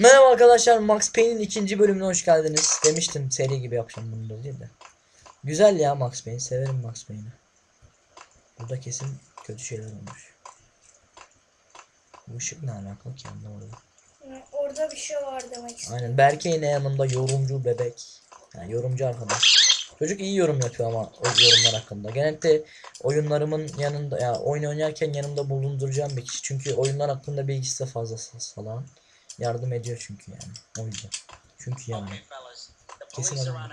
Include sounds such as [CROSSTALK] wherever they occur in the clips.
Merhaba arkadaşlar Max Payne'in ikinci bölümüne hoş geldiniz. Demiştim seri gibi yapacağım bunu da değil de. Güzel ya Max Payne. Severim Max Payne'i. Burada kesin kötü şeyler olmuş. Bu ışık ne alakalı ki anlamadım. Orada bir şey var demek. Aynen Berke yine yanımda yorumcu bebek. Yani yorumcu arkadaş. Çocuk iyi yorum yapıyor ama o yorumlar hakkında. Genellikle oyunlarımın yanında ya oyun oynarken yanımda bulunduracağım bir kişi. Çünkü oyunlar hakkında bilgisi de fazla falan. Yardım ediyor çünkü yani. O yüzden. Çünkü yani. Kesin adam.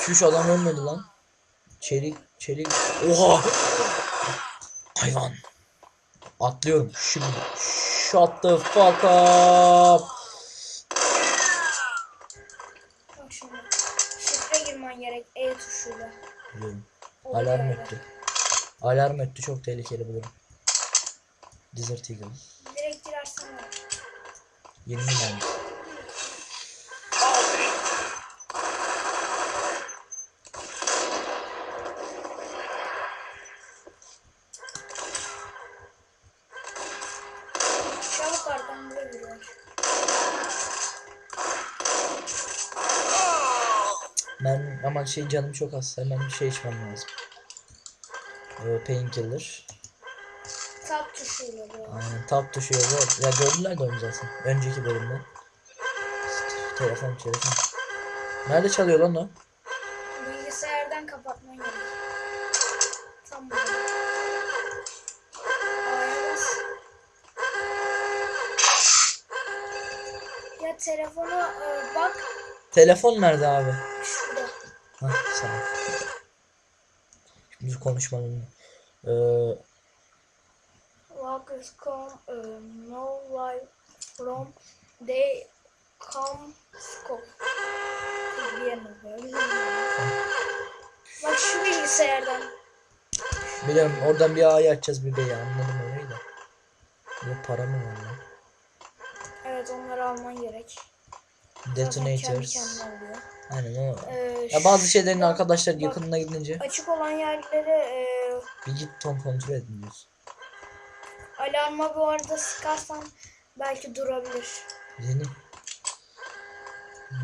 Şuş adam ölmedi lan. Çelik çelik. Oha. Hayvan. Atlıyorum. Şimdi. Shut the fuck up. Girmen gerek E tuşuyla. Biliyorum. Olur Alarm öyle. öttü. Alarm öttü çok tehlikeli bulurum. Desert Eagle. Direkt girersen olur. 20 mermi. Çabuk arkadan buraya giriyor. Ben ama şey canım çok az. Hemen bir şey içmem lazım. Ee, painkiller. Tab tuşuyla bu. Aynen tab tuşu yazıyor. Ya gördüler de onu zaten. Önceki bölümde. Telefon telefon. Nerede çalıyor lan o? Bilgisayardan kapatman gerek. Tam burada. Ya telefona e, bak. Telefon nerede abi? Şurada. Hah ol. Şimdi konuşmanın. Ee, Walkers come uh, no life from they come scope. Bak şu bilgisayardan. biliyorum oradan bir A'yı açacağız bir B'yi anladım orayı da. Bu para mı var lan? Evet onları alman gerek. Detonators. Aynen o. Ee, Ya bazı şeylerin arkadaşlar bak, yakınına gidince Açık olan yerleri e, bir git ton kontrol edin diyorsun. alarma bu arada sıkarsan belki durabilir. Yeni.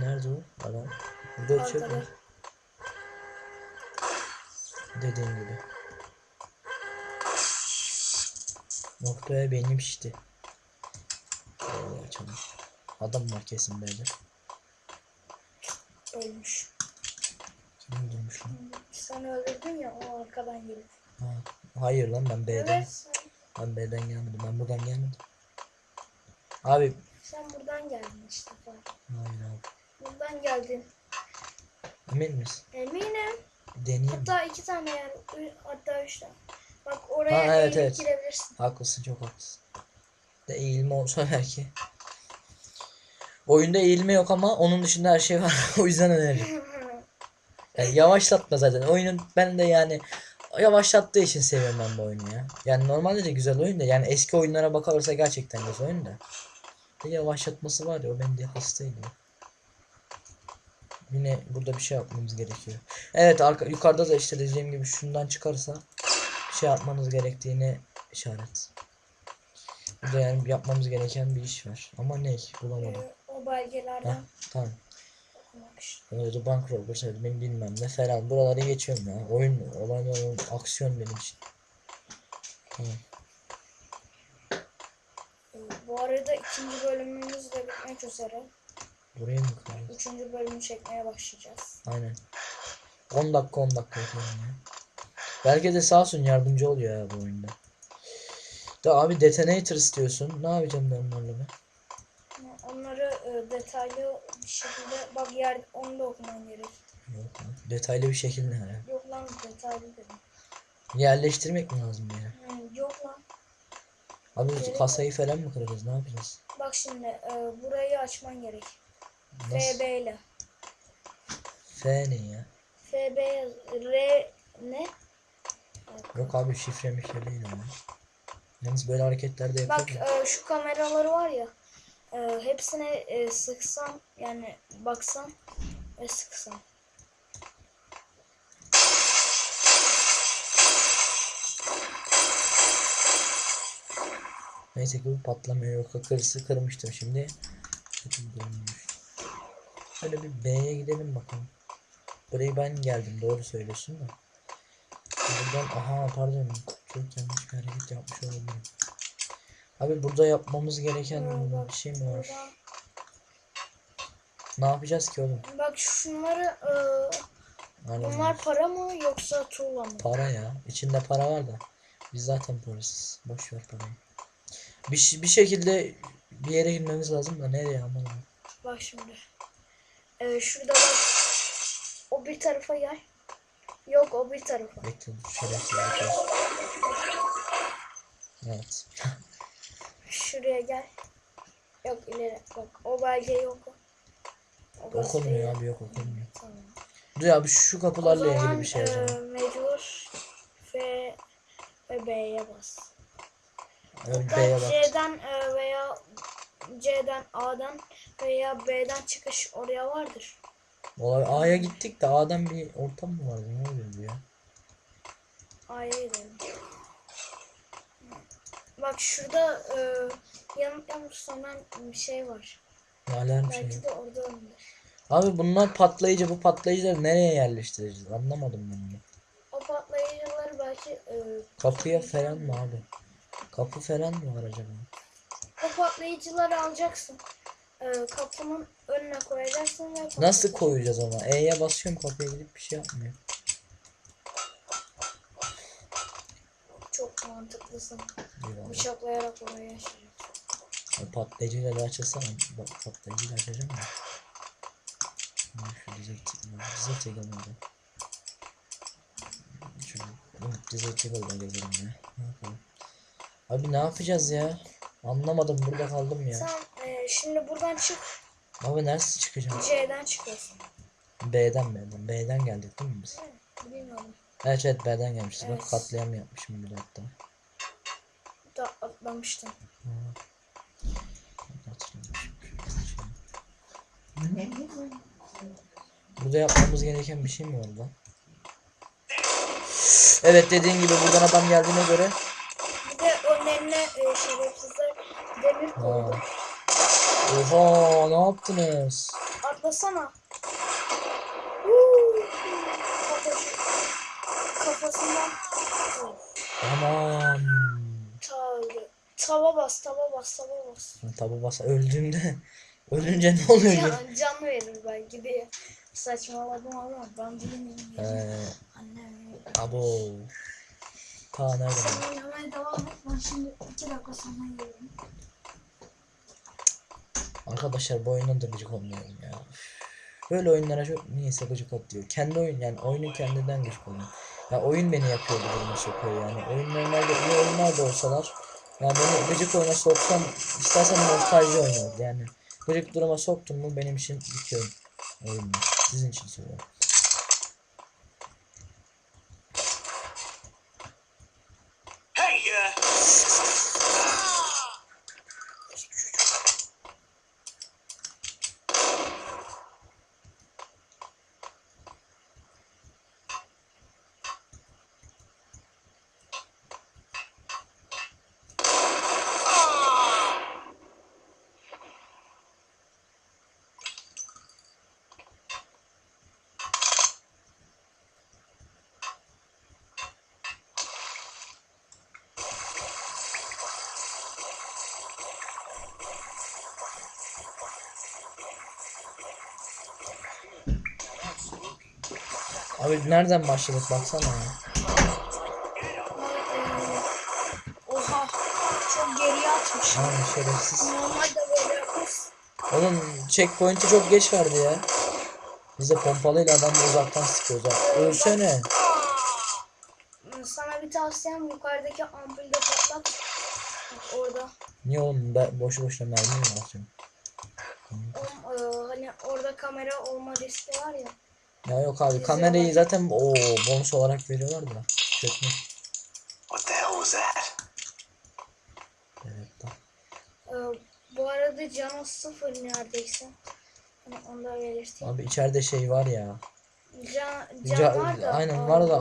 Nerede o? Adam. Burada bir şey mu? Dediğin gibi. Noktaya benim işte. Böyle açalım. Adam var kesin böyle. Ölmüş. Kim öldürmüş lan? Sen öldürdün ya o arkadan gelip. Ha. Hayır lan ben B'den. Evet sen, Ben B'den gelmedim. Ben buradan gelmedim. Abi. sen buradan geldin işte. Bak. Hayır abi. Buradan geldin. Emin misin? Eminim. Deneyeyim. mi? Hatta iki tane ü- Hatta üç tane. Bak oraya Ha, evet, evet. girebilirsin. Haklısın çok haklısın. De eğilme olsa [LAUGHS] belki. Oyunda eğilme yok ama onun dışında her şey var. [LAUGHS] o yüzden öneririm. Yani yavaşlatma zaten. Oyunun ben de yani yavaşlattığı için seviyorum ben bu oyunu ya. Yani normalde de güzel oyun da yani eski oyunlara bakarsa gerçekten güzel oyun da. Bir yavaşlatması var ya o bende hastaydı. Yine burada bir şey yapmamız gerekiyor. Evet arka, yukarıda da işte dediğim gibi şundan çıkarsa şey yapmanız gerektiğini işaret. Burada yani yapmamız gereken bir iş var. Ama ne bulamadım. O belgelerden tamam. okumak işte. Öyle bank robbers benim bilmem ne falan. Buraları geçiyorum ya. Oyun, olaylar, oyun, aksiyon benim için. Tamam. Bu arada ikinci bölümümüz de bitmek üzere. Buraya mı koyuyoruz? Üçüncü bölümü çekmeye başlayacağız. Aynen. 10 dakika 10 dakika yapıyorum ya. Belki de sağ olsun yardımcı oluyor ya bu oyunda. Da abi detonator istiyorsun. Ne yapacağım ben onlarla ben? Detaylı bir şekilde bak yer onu da okuman gerek. Yok lan. Detaylı bir şekilde ne ya? Yok lan detaylı dedim. Yerleştirmek mi lazım bir yere? Hı, yok lan. Abi Gerek kasayı falan mı kıracağız? Ne yapacağız? Bak şimdi e, burayı açman gerek. Nasıl? FB ile. F ne ya? FB yaz- R ne? Yok abi şifre mişre değil ama. Yalnız böyle hareketler de Bak yapıyor. e, şu kameraları var ya e, hepsine e, sıksam yani baksam ve sıksam. Neyse ki bu patlamıyor. Yoksa kırısı kırmıştım şimdi. Şöyle bir B'ye gidelim bakalım. Burayı ben geldim doğru söylüyorsun da. Buradan aha pardon çok yanlış bir hareket yapmış olabilirim. Abi burada yapmamız gereken bir şey mi var? Ne yapacağız ki oğlum? Bak şunları e, Aynen. bunlar para mı yoksa tuğla mı? Para ya. İçinde para var da. Biz zaten parasız. Boş ver parayı. Bir, bir şekilde bir yere girmemiz lazım da nereye anlamadım. Bak şimdi. E, şurada bak. O bir tarafa gel. Yok o bir tarafa. Bekle dur şerefsiz yapıyoruz. Evet. [LAUGHS] Şuraya gel. Yok ileri. Bak o belge yok. O yok. abi yok olmuyor. Tamam. Dur abi şu kapılarla ilgili zaman bir şey e, yazalım. mecbur F ve B'ye bas. B'ye bak. C'den e, veya C'den A'dan veya B'den çıkış oraya vardır. Olay A'ya gittik de A'dan bir ortam mı vardı? Ne oluyordu ya? A'ya gidelim. Bak şurada e, yanılmıyorsam bir şey var. Şey. Belki de orada olabilir. Abi bunlar patlayıcı. Bu patlayıcıları nereye yerleştireceğiz? Anlamadım ben bunu. O patlayıcıları belki e, Kapıya falan mı abi? Kapı falan mı var acaba? o patlayıcıları alacaksın. E, kapının önüne koyacaksın ve Nasıl koyacağız ama? E'ye basıyorum kapıya gidip bir şey yapmıyor. Çok mantıklısın. Eyvallah. Bıçaklayarak oraya yaşayacaksın. O patlayıcıyla da açılsana. Bak patlayıcıyla açacağım da. Ha, Şu hadi. Şöyle. Umut dizel çekelim hadi gezelim ya. Ne yapalım? Abi ne yapacağız ya? Anlamadım burada kaldım ya. Sen e, şimdi buradan çık. Abi neresi çıkacağım? C'den çıkıyorsun. B'den B'den. B'den geldik değil mi biz? Bilmiyorum. Evet evet B'den gelmişiz. Bak Evet. katliam yapmışım burada hatta. Atlamıştım. Hatırlamışım. Burada yapmamız gereken bir şey mi var lan? Evet dediğin gibi buradan adam geldiğine göre Bir de önlerine e, şerefsizler demir koydu. Ha. Oha ne yaptınız? Atlasana. Kafası, kafasından Aman. Tava bas, tava bas, tava bas. Tabi basa öldüğümde [LAUGHS] ölünce ne oluyor? Can, can verir belki diye. Saçmaladım ama ben bilmiyorum. Ee, Annem. abo. Ta nereden? Sen devam et. Ben şimdi iki dakika sonra gelirim. Arkadaşlar bu oyuna da gıcık olmuyorum ya. Böyle oyunlara çok niyeyse gıcık atıyor. Kendi oyun yani oyunu kendinden gıcık oluyor. Ya oyun beni yapıyor bu duruma sokuyor yani. Oyun normalde iyi oyunlar da olsalar ya beni gıcık oyuna soksan istersen nostalji oynar yani. Gıcık duruma soktun mu benim için bitiyor oyunlar. Sizin için söylüyorum. Hey, uh, Abi nereden başladık baksana ya. Oha. Çok geriye atmış. Aynen şerefsiz. Normalde böyle yapmaz. Oğlum checkpoint'i çok geç verdi ya. Biz de pompalıyla adamı uzaktan sıkıyoruz ha. Ölsene. Sana bir tavsiyem yukarıdaki ampulde patlat. Orada. Niye oğlum ben boşu boşuna mermi mi atıyorum? E, hani orada kamera olma riski var ya. Ya yok abi kamerayı zaten o bonus olarak veriyorlar da. Çökmek. what the hell was that? Evet da. E, bu arada canı sıfır neredeyse. Hani onu da belirteyim. Abi içeride şey var ya. Can, can Ca- var da. aynen var da